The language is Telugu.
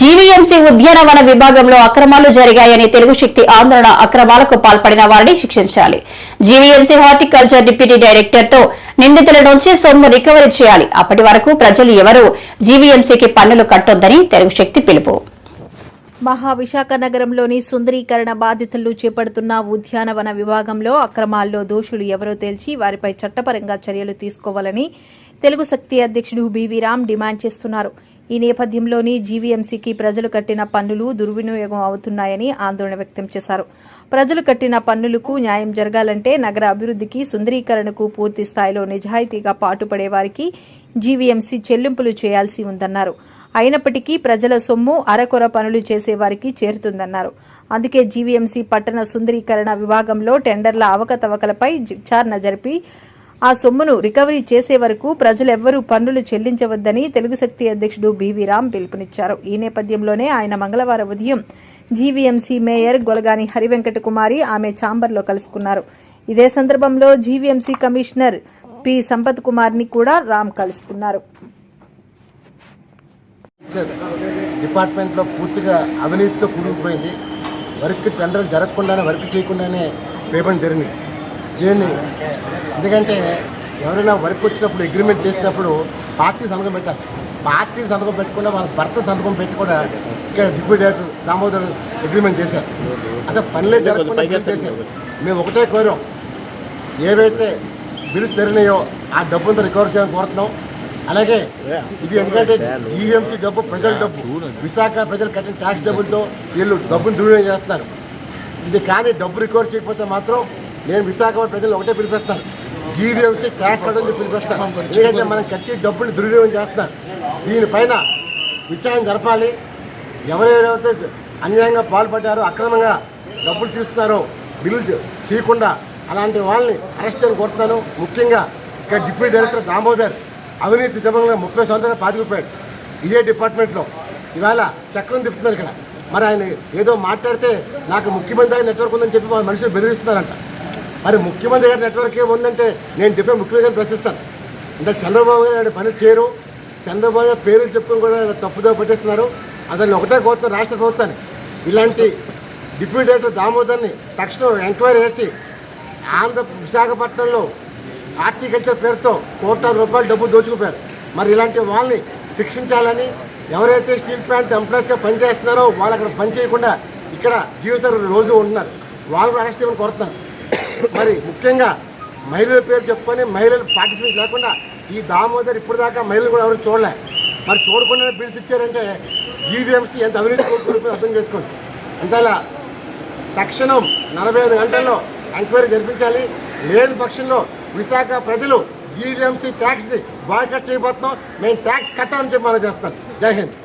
జీవీఎంసీ ఉద్యానవన విభాగంలో అక్రమాలు జరిగాయని తెలుగు శక్తి ఆందోళన అక్రమాలకు పాల్పడిన వారిని శిక్షించాలి. జీవీఎంసీ హార్టికల్చర్ డిప్యూటీ డైరెక్టర్తో నిందితుల నుంచి సొమ్ము రికవరీ చేయాలి. అప్పటి వరకు ప్రజలు ఎవరూ జీవీఎంసీకి పన్నులు కట్టొద్దని తెలుగు శక్తి పిలుపు. మహావిశాఖ నగరంలోని సుందరీకరణ బాధితులు చేపడుతున్న ఉద్యానవన విభాగంలో అక్రమాల్లో దోషులు ఎవరో తేల్చి వారిపై చట్టపరంగా చర్యలు తీసుకోవాలని తెలుగు శక్తి అధ్యక్షుడు బివి రామ్ డిమాండ్ చేస్తున్నారు. ఈ నేపథ్యంలోని జీవీఎంసీకి ప్రజలు కట్టిన పన్నులు దుర్వినియోగం అవుతున్నాయని ఆందోళన వ్యక్తం చేశారు. ప్రజలు కట్టిన పన్నులకు న్యాయం జరగాలంటే నగర అభివృద్ధికి సుందరీకరణకు పూర్తి స్థాయిలో నిజాయితీగా పాటుపడే వారికి జీవీఎంసీ చెల్లింపులు చేయాల్సి ఉందన్నారు. అయినప్పటికీ ప్రజల సొమ్ము అరకొర పనులు చేసేవారికి చేరుతుందన్నారు. అందుకే జీవీఎంసీ పట్టణ సుందరీకరణ విభాగంలో టెండర్ల అవకతవకలపై విచారణ జరిపి ఆ సొమ్మును రికవరీ చేసే వరకు ప్రజలెవ్వరూ పన్నులు చెల్లించవద్దని తెలుగు శక్తి అధ్యక్షుడు బీవీ రామ్ పిలుపునిచ్చారు. ఈ నేపథ్యంలోనే ఆయన మంగళవారం ఉదయం జీవీఎంసీ మేయర్ గొలగాని హరివెంకట కుమారి ఆమె ఛాంబర్లో కలుసుకున్నారు. ఇదే సందర్భంలో జీవీఎంసీ కమిషనర్ పి. సంపత్ కుమార్ని కూడా రామ్ కలుసుకున్నారు. డిపార్ట్మెంట్లో పూర్తిగా అవినీతితో కూడుకుపోయింది. వర్క్ టెండర్లు జరగకుండానే వర్క్ చేయకుండానే పేమెంట్ జరిగింది. దీన్ని ఎందుకంటే ఎవరైనా వర్క్ వచ్చినప్పుడు అగ్రిమెంట్ చేసినప్పుడు పార్టీ సంతకం పెట్టాలి. పార్టీ సంతకం పెట్టకుండా వాళ్ళ భర్త సంతకం పెట్టి కూడా ఇక్కడ డిప్యూటీ డైరెక్టర్ దామోదర్ అగ్రిమెంట్ చేశారు. అసలు పనులే జరగకుండా చేశారు. మేము ఒకటే కోరాం. ఏవైతే బిల్స్ జరిగినాయో ఆ డబ్బుంతా రికవర్ చేయాలని కోరుతున్నాం. అలాగే ఇది ఎందుకంటే జీవీఎంసీ డబ్బు ప్రజల డబ్బు. విశాఖ ప్రజలు కట్టిన ట్యాక్స్ డబ్బులతో వీళ్ళు డబ్బును దుర్వినియోగం చేస్తున్నారు. ఇది కానీ డబ్బు రికవర్ చేయకపోతే మాత్రం నేను విశాఖపట్నం ప్రజలు ఒకటే పిలిపిస్తాను. జీవీఎంసీ క్యాష్ కార్డు అని పిలిపిస్తాను. ఎందుకంటే మనం కట్టి డబ్బుని దుర్వినియోగం చేస్తున్నారు. దీనిపైన విచారణ జరపాలి. ఎవరెవరైతే అన్యాయంగా పాల్పడ్డారో అక్రమంగా డబ్బులు తీస్తున్నారో బిల్లు చేయకుండా అలాంటి వాళ్ళని అరెస్ట్ చేయని కోరుతున్నాను. ముఖ్యంగా ఇక్కడ డిప్యూటీ డైరెక్టర్ దామోదర్ అవినీతి దివంగా ముప్పై సంవత్సరాలు పాతికిపోయాడు ఇదే డిపార్ట్మెంట్లో ఇవాళ చక్రం తిప్పుతున్నారు ఇక్కడ. మరి ఆయన ఏదో మాట్లాడితే నాకు ముఖ్యమంత్రి నెట్వర్క్ ఉందని చెప్పి మా మనుషులు బెదిరిస్తున్నారంట. మరి ముఖ్యమంత్రి గారి నెట్వర్క్ ఏముందంటే నేను డిఫరెంట్ ముఖ్యమంత్రి గారిని ప్రశ్నిస్తాను. అంటే చంద్రబాబు గారు ఆయన పని చేయరు. చంద్రబాబు గారు పేర్లు చెప్పుకొని కూడా తప్పుదో పట్టేస్తున్నారు. అతన్ని ఒకటే కోరుతున్నారు రాష్ట్ర ప్రభుత్వాన్ని. ఇలాంటి డిప్యూటీ డైరెక్టర్ దామోదర్ని తక్షణం ఎంక్వైరీ చేసి ఆంధ్ర విశాఖపట్నంలో హార్టికల్చర్ పేరుతో కోట్ల రూపాయలు డబ్బు దోచుకుపోయారు. మరి ఇలాంటి వాళ్ళని శిక్షించాలని ఎవరైతే స్టీల్ ప్లాంట్ ఎంప్లాయీస్గా పనిచేస్తున్నారో వాళ్ళు అక్కడ పని చేయకుండా ఇక్కడ జీవిస్తారు రోజు ఉంటున్నారు. వాళ్ళు అరెస్ట్ చేయమని కోరుతున్నారు. మరి ముఖ్యంగా మహిళల పేరు చెప్పుకొని మహిళలు పార్టిసిపేట్ లేకుండా ఈ దామోదర్ ఇప్పుడు దాకా మహిళలు కూడా ఎవరు చూడలే. మరి చూడకుండా బిల్స్ ఇచ్చారంటే జీవీఎంసీ ఎంత అవినీతి కోరుకుంటుందో అర్థం చేసుకోండి. అంతేలా తక్షణం నలభై ఐదు గంటల్లో ఎంక్వైరీ జరిపించాలి. లేని పక్షంలో విశాఖ ప్రజలు జీవీఎంసీ ట్యాక్స్ని బాయ్కట్ చేయబోతున్నాం. మేము ట్యాక్స్ కట్టాలని చెప్పి మనం చేస్తాం జై హింద్.